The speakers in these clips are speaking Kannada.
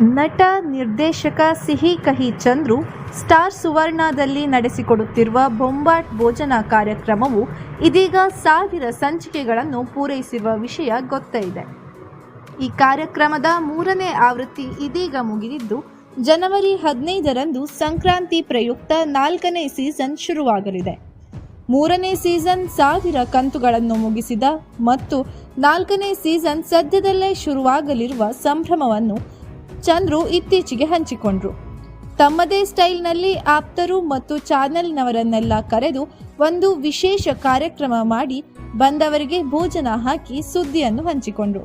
ನಟ, ನಿರ್ದೇಶಕ ಸಿಹಿ ಕಹಿ ಚಂದ್ರು, ಸ್ಟಾರ್ ಸುವರ್ಣದಲ್ಲಿ ನಡೆಸಿಕೊಡುತ್ತಿರುವ ಬೊಂಬಾಟ್ ಭೋಜನ ಕಾರ್ಯಕ್ರಮವು ಇದೀಗ ಸಾವಿರ ಸಂಚಿಕೆಗಳನ್ನು ಪೂರೈಸಿರುವ ವಿಷಯ ಗೊತ್ತೇ ಇದೆ. ಈ ಕಾರ್ಯಕ್ರಮದ ಮೂರನೇ ಆವೃತ್ತಿ ಇದೀಗ ಮುಗಿದಿದ್ದು, ಜನವರಿ ಹದಿನೈದರಂದು ಸಂಕ್ರಾಂತಿ ಪ್ರಯುಕ್ತ ನಾಲ್ಕನೇ ಸೀಸನ್ ಶುರುವಾಗಲಿದೆ. ಮೂರನೇ ಸೀಸನ್ ಸಾವಿರ ಕಂತುಗಳನ್ನು ಮುಗಿಸಿದ ಮತ್ತು ನಾಲ್ಕನೇ ಸೀಸನ್ ಸದ್ಯದಲ್ಲೇ ಶುರುವಾಗಲಿರುವ ಸಂಭ್ರಮವನ್ನು ಚಂದ್ರು ಇತ್ತೀಚೆಗೆ ಹಂಚಿಕೊಂಡ್ರು. ತಮ್ಮದೇ ಸ್ಟೈಲ್ನಲ್ಲಿ ಆಪ್ತರು ಮತ್ತು ಚಾನೆಲ್ನವರನ್ನೆಲ್ಲ ಕರೆದು ಒಂದು ವಿಶೇಷ ಕಾರ್ಯಕ್ರಮ ಮಾಡಿ ಬಂದವರಿಗೆ ಭೋಜನ ಹಾಕಿ ಸುದ್ದಿಯನ್ನು ಹಂಚಿಕೊಂಡ್ರು.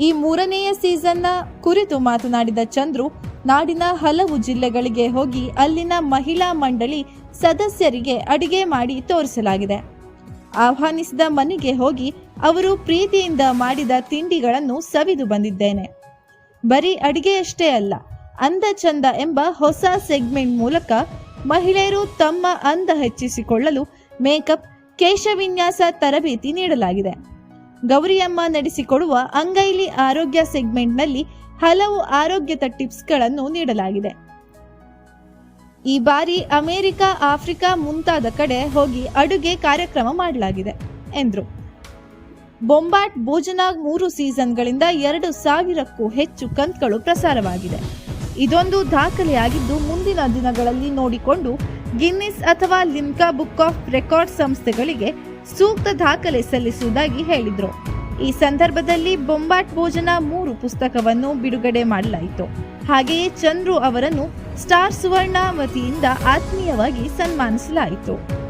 ಈ ಮೂರನೆಯ ಸೀಸನ್ನ ಕುರಿತು ಮಾತನಾಡಿದ ಚಂದ್ರು, ನಾಡಿನ ಹಲವು ಜಿಲ್ಲೆಗಳಿಗೆ ಹೋಗಿ ಅಲ್ಲಿನ ಮಹಿಳಾ ಮಂಡಳಿ ಸದಸ್ಯರಿಗೆ ಅಡಿಗೆ ಮಾಡಿ ತೋರಿಸಲಾಗಿದೆ. ಆಹ್ವಾನಿಸಿದ ಮನೆಗೆ ಹೋಗಿ ಅವರು ಪ್ರೀತಿಯಿಂದ ಮಾಡಿದ ತಿಂಡಿಗಳನ್ನು ಸವಿದು ಬಂದಿದ್ದೇನೆ. ಬರೀ ಅಡಿಗೆಯಷ್ಟೇ ಅಲ್ಲ, ಅಂದ ಚಂದ ಎಂಬ ಹೊಸ ಸೆಗ್ಮೆಂಟ್ ಮೂಲಕ ಮಹಿಳೆಯರು ತಮ್ಮ ಅಂದ ಹೆಚ್ಚಿಸಿಕೊಳ್ಳಲು ಮೇಕಪ್, ಕೇಶವಿನ್ಯಾಸ ತರಬೇತಿ ನೀಡಲಾಗಿದೆ. ಗೌರಿಯಮ್ಮ ನಡೆಸಿಕೊಡುವ ಅಂಗೈಲಿ ಆರೋಗ್ಯ ಸೆಗ್ಮೆಂಟ್ನಲ್ಲಿ ಹಲವು ಆರೋಗ್ಯದ ಟಿಪ್ಸ್ಗಳನ್ನು ನೀಡಲಾಗಿದೆ. ಈ ಬಾರಿ ಅಮೆರಿಕ, ಆಫ್ರಿಕಾ ಮುಂತಾದ ಕಡೆ ಹೋಗಿ ಅಡುಗೆ ಕಾರ್ಯಕ್ರಮ ಮಾಡಲಾಗಿದೆ, ಎಂದರು. ಬೊಂಬಾಟ್ ಭೋಜನಾಗ್ ಮೂರು ಸೀಸನ್ಗಳಿಂದ ಎರಡು ಸಾವಿರಕ್ಕೂ ಹೆಚ್ಚು ಕಂತ್ಗಳು ಪ್ರಸಾರವಾಗಿದೆ. ಇದೊಂದು ದಾಖಲೆಯಾಗಿದ್ದು, ಮುಂದಿನ ದಿನಗಳಲ್ಲಿ ನೋಡಿಕೊಂಡು ಗಿನ್ನಿಸ್ ಅಥವಾ ಲಿಮ್ಕಾ ಬುಕ್ ಆಫ್ ರೆಕಾರ್ಡ್ ಸಂಸ್ಥೆಗಳಿಗೆ ಸೂಕ್ತ ದಾಖಲೆ ಸಲ್ಲಿಸುವುದಾಗಿ ಹೇಳಿದರು. ಈ ಸಂದರ್ಭದಲ್ಲಿ ಬೊಂಬಾಟ್ ಭೋಜನ ಮೂರು ಪುಸ್ತಕವನ್ನು ಬಿಡುಗಡೆ ಮಾಡಲಾಯಿತು. ಹಾಗೆಯೇ ಚಂದ್ರು ಅವರನ್ನು ಸ್ಟಾರ್ ಸುವರ್ಣ ವತಿಯಿಂದ ಆತ್ಮೀಯವಾಗಿ ಸನ್ಮಾನಿಸಲಾಯಿತು.